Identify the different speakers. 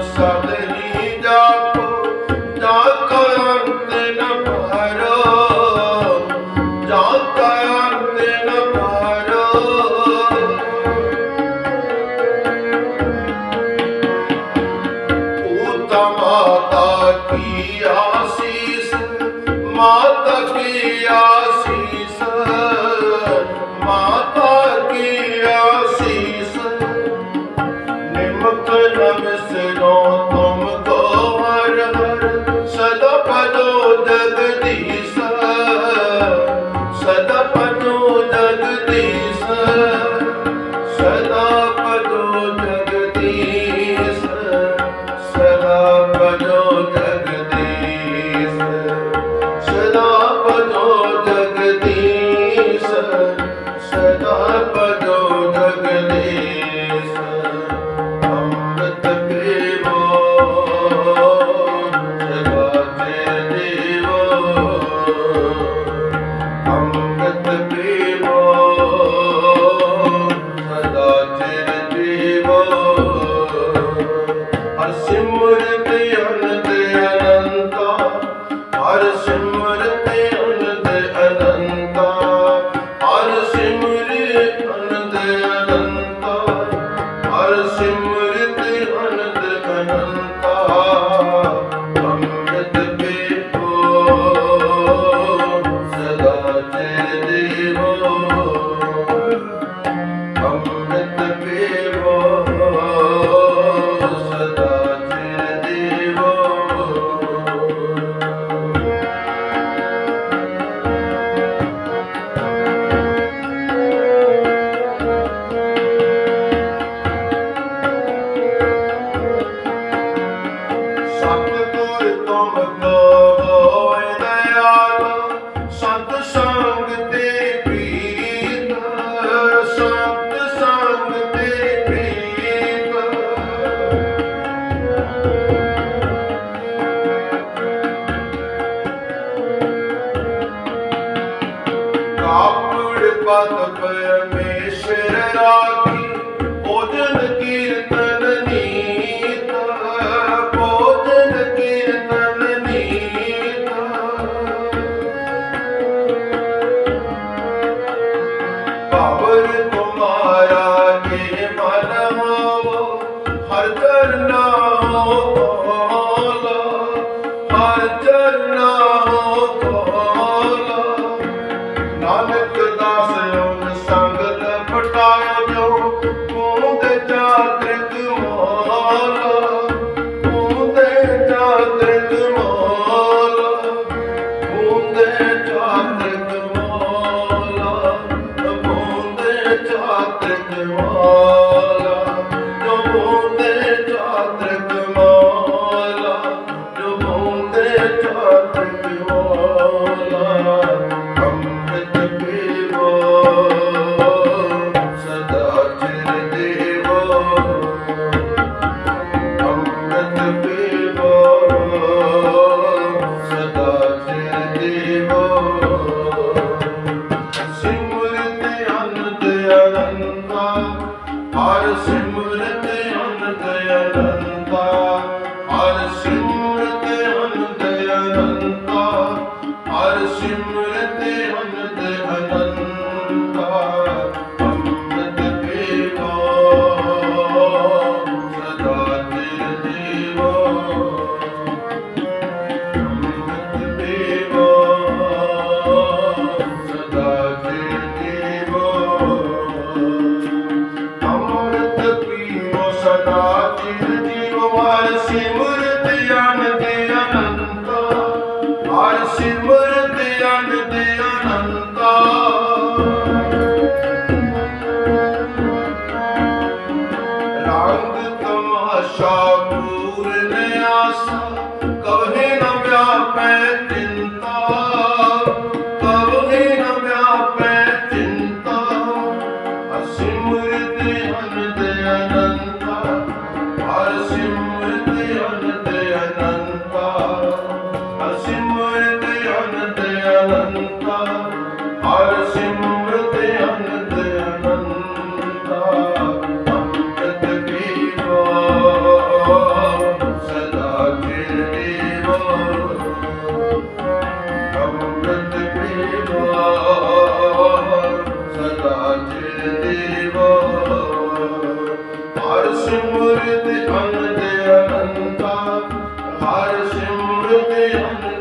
Speaker 1: Sunday ਮਨ ਮੋਹ ਹਰ ਕਰ ਨਾਮ Ayrılsın bu dönem ਚਿਰ ਜੀਵ ਹਰ ਸਿਮਰਤ ਅਨੰਦ ਅਨੰਤਾ ਹਰ ਸਿਮਰਤ ਅਨੰਦ ਅਨੰਤਾ ਰੰਗ ਤਮਾਸ਼ਾ ਪੂਰਨ ਆਸਾ ਕਬਹਿ ਨ ਵਿਆਪੈ ਚਿੰਤਾ। ਕਬਹਿ ਨ ਵਿਆਪੈ ਚਿੰਤਾ ਅਸਿਮ੍ਰਿਤ ਅਨੰਦ ਅਨੰਤਾ ਸਿਮਰਤ ਅਨੰਦ ਅਨੰਤਾ ਹਰ ਸਿਮਰਤ ਅਨੰਦ